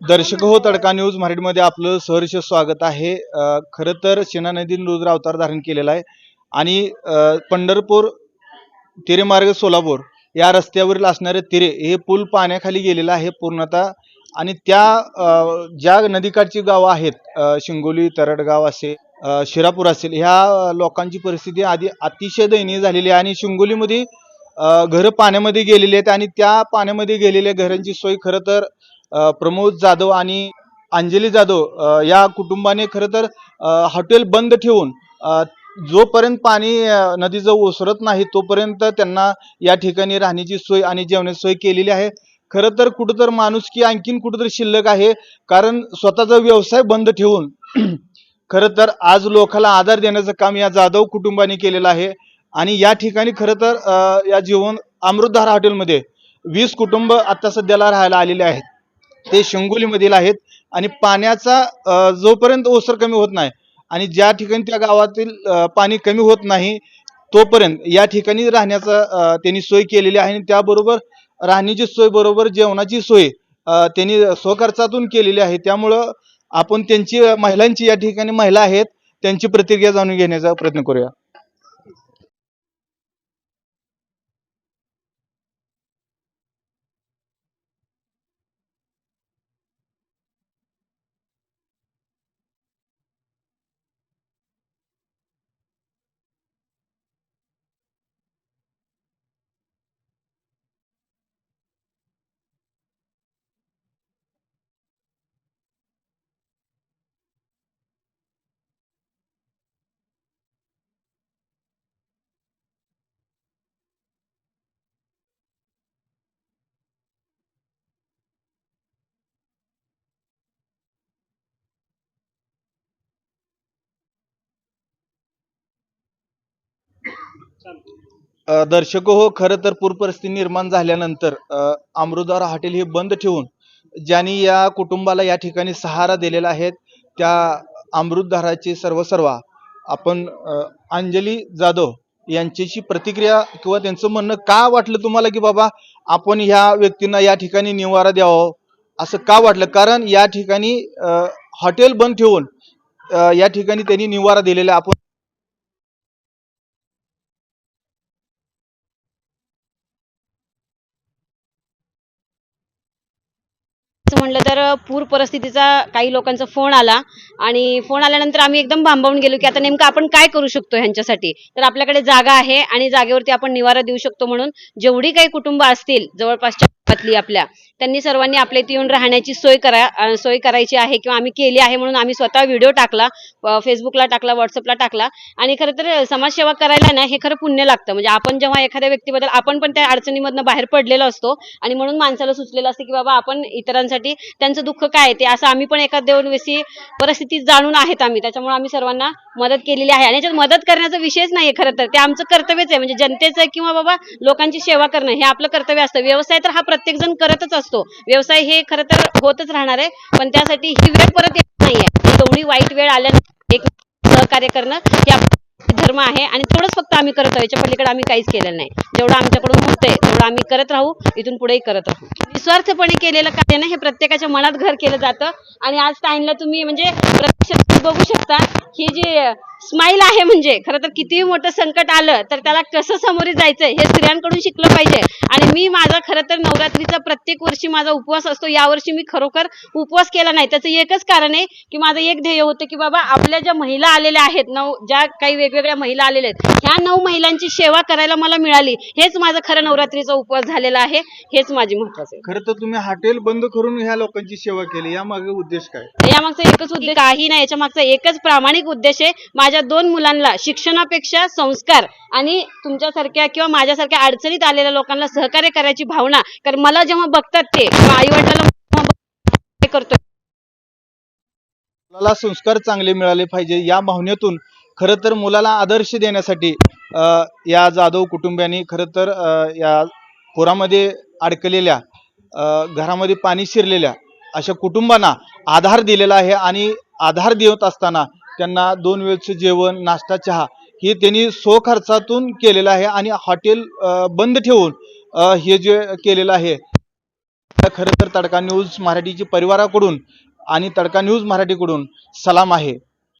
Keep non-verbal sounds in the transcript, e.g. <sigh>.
दर्शक हो तडका न्यूज मराठीमध्ये आपलं सहर्ष स्वागत आहे. खरं तर शिना नदीने रुद्र अवतार धारण केलेला आहे. आणि पंढरपूर तिरेमार्ग सोलापूर या रस्त्यावरील असणारे तिरे हे पूल पाण्याखाली गेलेलं आहे पूर्णतः. आणि त्या ज्या नदीकाठची गावं आहेत शिंगोली तरडगाव असे शिरापूर असेल ह्या लोकांची परिस्थिती आधी अतिशय दयनीय झालेली आहे. आणि शिंगोलीमध्ये घरं पाण्यामध्ये गेलेली आहेत. आणि त्या पाण्यामध्ये गेलेल्या घरांची सोय खरं तर प्रमोद जाधव आणि अंजली जाधव या कुटुंबाने खरं तर हॉटेल बंद ठेवून जोपर्यंत पाणी नदीचं ओसरत नाही तोपर्यंत त्यांना या ठिकाणी राहण्याची सोय आणि जेवणाची सोय केलेली आहे. खरं तर कुठंतर माणुसकी आणखीन कुठंतरी शिल्लक आहे कारण स्वतःचा व्यवसाय बंद ठेवून <clears throat> खरं तर आज लोकाला आधार देण्याचं काम या जाधव कुटुंबाने केलेलं आहे. आणि या ठिकाणी खरं तर या जीवन अमृतधारा हॉटेलमध्ये वीस कुटुंब आता सध्याला राहायला आलेले आहेत. ते शिंगोलीमधील आहेत. आणि पाण्याचा जोपर्यंत ओसर कमी होत नाही आणि ज्या ठिकाणी त्या गावातील पाणी कमी होत नाही तोपर्यंत या ठिकाणी राहण्याचा त्यांनी सोय केलेली आहे. आणि त्याबरोबर राहण्याची सोय बरोबर जेवणाची सोय त्यांनी स्वखर्चातून केलेली आहे. त्यामुळं आपण त्यांची महिलांची या ठिकाणी महिला आहेत त्यांची प्रतिक्रिया जाणून घेण्याचा प्रयत्न करूया. दर्शक हो खरं तर पूर परिस्थिती निर्माण झाल्यानंतर अ, हॉटेल हे बंद ठेवून ज्यांनी या कुटुंबाला या ठिकाणी सहारा दिलेला आहे त्या अमृतधाराचे सर्व सर्व आपण अंजली जाधव यांच्याशी प्रतिक्रिया किंवा त्यांचं म्हणणं का वाटलं तुम्हाला की बाबा आपण ह्या व्यक्तींना या ठिकाणी निवारा द्यावा असं का वाटलं? कारण या ठिकाणी हॉटेल बंद ठेवून या ठिकाणी त्यांनी निवारा दिलेला आपण असं म्हणलं तर पूर परिस्थितीचा काही लोकांचा फोन आला. आणि फोन आल्यानंतर आम्ही एकदम भांबावून गेलो की आता नेमकं आपण काय करू शकतो ह्यांच्यासाठी? तर आपल्याकडे जागा आहे आणि जागेवरती आपण निवारा देऊ शकतो म्हणून जेवढी काही कुटुंब असतील जवळपासच्या गावातली आपल्या. त्यांनी सर्वांनी आपल्या इथे येऊन राहण्याची सोय करा सोय करायची आहे किंवा आम्ही केली आहे म्हणून आम्ही स्वतः व्हिडिओ टाकला फेसबुकला टाकला व्हॉट्सअपला टाकला. आणि खरं तर समाजसेवा करायला ना हे खरं पुण्य लागतं. म्हणजे आपण जेव्हा एखाद्या व्यक्तीबद्दल आपण पण त्या अडचणीमधनं बाहेर पडलेलो असतो आणि म्हणून माणसाला सुचलेलं असतं की बाबा आपण इतरांसाठी त्यांचं दुःख काय आहे ते असं आम्ही पण एका देवसी परिस्थितीत जाणून आहेत आम्ही. त्याच्यामुळे आम्ही सर्वांना मदत केलेली आहे. आणि याच्यात मदत करण्याचा विषयच नाहीये खरं तर. ते आमचं कर्तव्यच आहे. म्हणजे जनतेचं किंवा बाबा लोकांची सेवा करणं हे आपलं कर्तव्य असतं. व्यवसाय तर हा प्रत्येक जण करतच असतो. व्यवसाय हे खरं तर होतच राहणार आहे पण त्यासाठी ही वेळ परत येत नाहीये. तेवढी वाईट वेळ आल्यानंतर एक सहकार्य करणं हे धर्म आहे आणि तेवढंच फक्त आम्ही करत आहोत याच्या पलीकडे आम्ही काहीच केलेलं नाही. जेवढं आमच्याकडून होत आहे तेवढं आम्ही करत राहू. इथून पुढेही करत राहू. निस्वार्थपणे केलेलं कार्य ना हे प्रत्येकाच्या मनात घर केलं जातं. आणि आज टाइमला तुम्ही म्हणजे प्रत्यक्ष बघू शकता. ही जी स्माईल आहे म्हणजे खरं तर कितीही मोठं संकट आलं तर त्याला कसं सामोरे जायचं हे स्त्रियांकडून शिकलं पाहिजे. आणि मी माझा खरं तर नवरात्रीचा प्रत्येक वर्षी माझा उपवास असतो. यावर्षी मी खरोखर उपवास केला नाही. त्याचं एकच कारण आहे की माझं एक ध्येय होतं की बाबा आपल्या ज्या महिला आलेल्या आहेत नऊ ज्या काही वेगवेगळ्या महिला आलेल्या आहेत ह्या नऊ महिलांची सेवा करायला मला मिळाली. हेच माझं खरं नवरात्रीचा उपवास झालेला आहे. हेच माझी महत्वाचं आहे. खरं तर तुम्ही हॉटेल बंद करून ह्या लोकांची सेवा केली. यामागे उद्देश काय? यामागचा एकच उद्देश काही नाही. याच्या मागचा एकच प्रामाणिक उद्देश आहे माझ्या दोन मुलांना शिक्षणापेक्षा संस्कार आणि तुमच्यासारख्या किंवा माझ्यासारख्या अडचणीत आलेल्या लोकांना सहकार्य करायची भावना कारण मला जेव्हा बघतात ते किंवा आई करतो. मुलाला संस्कार चांगले मिळाले पाहिजे या भावनेतून खरं तर मुलाला आदर्श देण्यासाठी या जाधव कुटुंबियांनी खरं तर या पुरामध्ये अडकलेल्या घरामध्ये पाणी शिरलेल्या अशा कुटुंबांना आधार दिलेला आहे आणि आधार देत असताना त्यांना दोन वेळचं जेवण नाश्ता चहा हे त्यांनी स्वखर्चातून केलेलं आहे आणि हॉटेल बंद ठेवून हे जे केलेलं आहे. खरं तर तडका न्यूज मराठीची परिवाराकडून आणि तडका न्यूज मराठीकडून सलाम आहे.